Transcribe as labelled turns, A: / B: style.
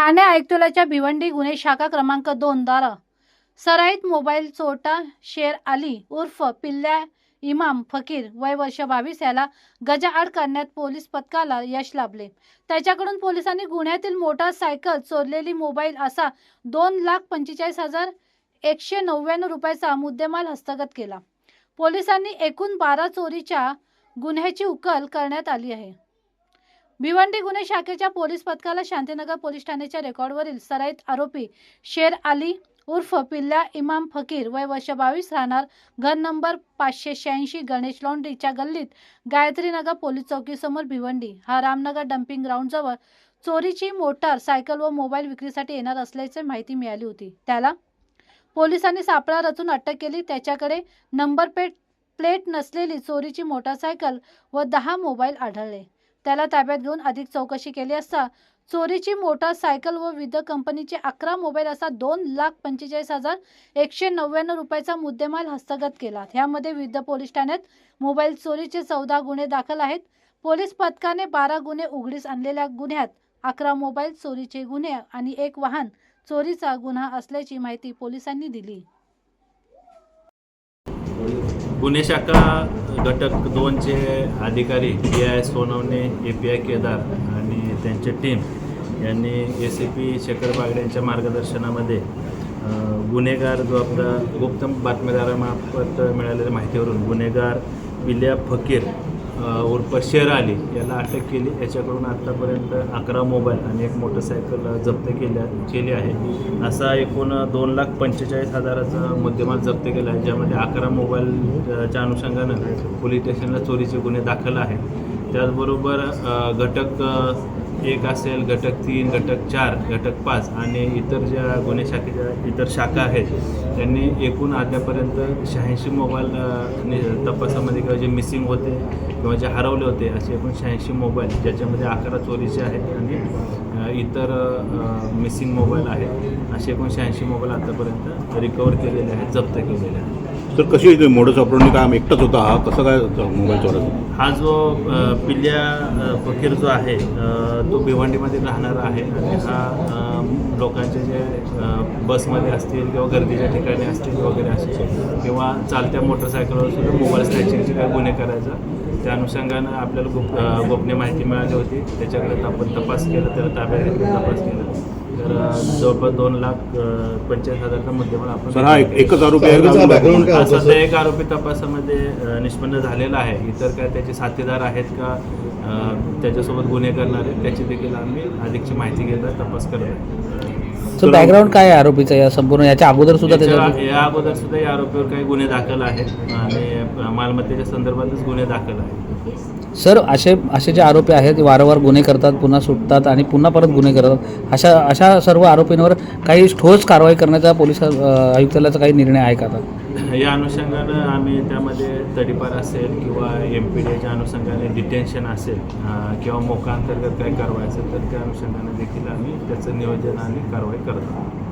A: आयुक्तालयाच्या भिवंडी गुन्हे शाखा क्रमांक दोन द्वारा सराईत मोबाईल चोरटा शेर अली उर्फ पिल्ल्या इमाम फकीर वय वर्ष बावीस याला गजाआड करण्यात पोलीस पथकाला यश लाभले. त्याच्याकडून पोलिसांनी गुन्ह्यातील मोटारसायकल चोरलेली मोबाईल असा दोन लाख पंचेचाळीस हजार एकशे नव्याण्णव रुपयाचा मुद्देमाल हस्तगत केला. पोलिसांनी एकूण बारा चोरीच्या गुन्ह्याची उकल करण्यात आली आहे. भिवंडी गुन्हे शाखेच्या पोलीस पथकाला शांतीनगर पोलीस ठाण्याच्या रेकॉर्डवरील सराईत आरोपी शेर अली उर्फ पिल्ल्या इमाम फकीर वय वर्ष बावीस राहणार घर नंबर पाचशे शहाऐंशी गणेश लॉन्ड्रीच्या गल्लीत गायत्रीनगर पोलीस चौकीसमोर भिवंडी. हा रामनगर डम्पिंग ग्राउंडजवळ चोरीची मोटार सायकल व मोबाईल विक्रीसाठी येणार असल्याची माहिती मिळाली होती. त्याला पोलिसांनी सापळा रचून अटक केली. त्याच्याकडे नंबर प्लेट प्लेट नसलेली चोरीची मोटारसायकल व दहा मोबाईल आढळले. त्याला ताब्यात घेऊन अधिक चौकशी केली असता चोरीची मोटारसायकल व विविध कंपनीचे अकरा मोबाईल असा दोन लाख पंचेचाळीस हजार एकशे नव्याण्णव रुपयाचा मुद्देमाल हस्तगत केला. ह्यामध्ये विविध पोलीस ठाण्यात मोबाईल चोरीचे चौदा गुन्हे दाखल आहेत. पोलीस पथकाने बारा गुन्हे उघडीस आणलेल्या गुन्ह्यात अकरा मोबाईल चोरीचे गुन्हे आणि एक वाहन चोरीचा गुन्हा असल्याची माहिती पोलिसांनी दिली.
B: गुन्हे शाखा घटक दोनचे अधिकारी P I Sonawane A P I Kedar आणि त्यांची टीम यांनी A C P Shekhar Bagade यांच्या मार्गदर्शनामध्ये गुन्हेगार जो आपला गुप्त बातमीदारामार्फत मिळालेल्या माहितीवरून गुन्हेगार बिल्या फकीर उर्फ शेर आली याला अटक केली. याच्याकडून आत्तापर्यंत अकरा मोबाईल आणि एक मोटरसायकल जप्त केल्या केली आहे. असा एकूण दोन लाख पंचेचाळीस हजाराचा मुद्देमाल जप्त केला आहे ज्यामध्ये अकरा मोबाईलच्या अनुषंगानं पोलीस स्टेशनला चोरीचे गुन्हे दाखल आहेत. त्याचबरोबर घटक एक असेल घटक तीन घटक चार घटक पाच आणि इतर ज्या गुन्हे शाखेच्या इतर शाखा आहेत त्यांनी एकूण अद्यापर्यंत शहाऐंशी मोबाईल तपासामध्ये किंवा जे मिसिंग होते किंवा जे हरवले होते असे एकूण शहाऐंशी मोबाईल ज्याच्यामध्ये अकरा चोरीचे आहेत आणि इतर मिसिंग मोबाईल आहेत असे एकूण शहाऐंशी मोबाईल आतापर्यंत रिकवर केलेले आहेत जप्त केलेले आहेत.
C: तर कशी येते मोडस ऑपरेंडनी काय एकटाच होता? हा कसं काय मोबाईल चोराचा?
B: हा जो अ, पिल्ल्या अ, फकीर जो आहे अ, तो भिवंडीमध्ये राहणारा आहे आणि हा अ, लोकांचे जे अ, बसमध्ये असतील किंवा गर्दीच्या ठिकाणी असतील वगैरे असे किंवा चालत्या मोटरसायकलवर सुद्धा मोबाईल स्नॅचिंगचे काय गुन्हे करायचा त्या अनुषंगानं आपल्याला गोप अ, गोपनीय माहिती मिळाली होती. त्याच्याकडे आपण तपास केला त्याला ताब्यात घेतलं तपास केला. तर जवळपास दोन लाख पंचेचाळीस हजारचा मुद्देमाल आपण
C: सर हा एक- एकच आरोपी आहे?
B: हा सध्या एक आरोपी तपासामध्ये निष्पन्न झालेला आहे. इतर काय त्याचे साथीदार आहेत का त्याच्यासोबत गुन्हे करणारे त्याची देखील आम्ही अधिकची माहिती घेत तपास करत आहे.
D: सर बॅकग्राऊंड काय आहे आरोपीचं? या संपूर्ण याच्या अगोदर सुद्धा
B: याच्या- या अगोदर सुद्धा या आरोपीवर काही गुन्हे दाखल आहेत. आणि मालमत्तेच्या संदर्भातच गुन्हे दाखल आहेत.
D: सर असे असे जे आरोपी आहेत ते वारंवार गुन्हे करतात पुन्हा सुटतात आणि पुन्हा परत गुन्हे करतात. अशा अशा सर्व आरोपींवर काही ठोस कारवाई करण्याचा पोलीस अ, आयुक्तालयाचा काही निर्णय आहे का आता?
B: या अनुषंगानं आम्ही त्यामध्ये तडीपार असेल किंवा एम पी डीच्या अनुषंगाने डिटेन्शन असेल किंवा मोका अंतर्गत काय कारवाई असेल तर त्या अनुषंगाने देखील आम्ही त्याचं नियोजन आणि कारवाई करत आहोत.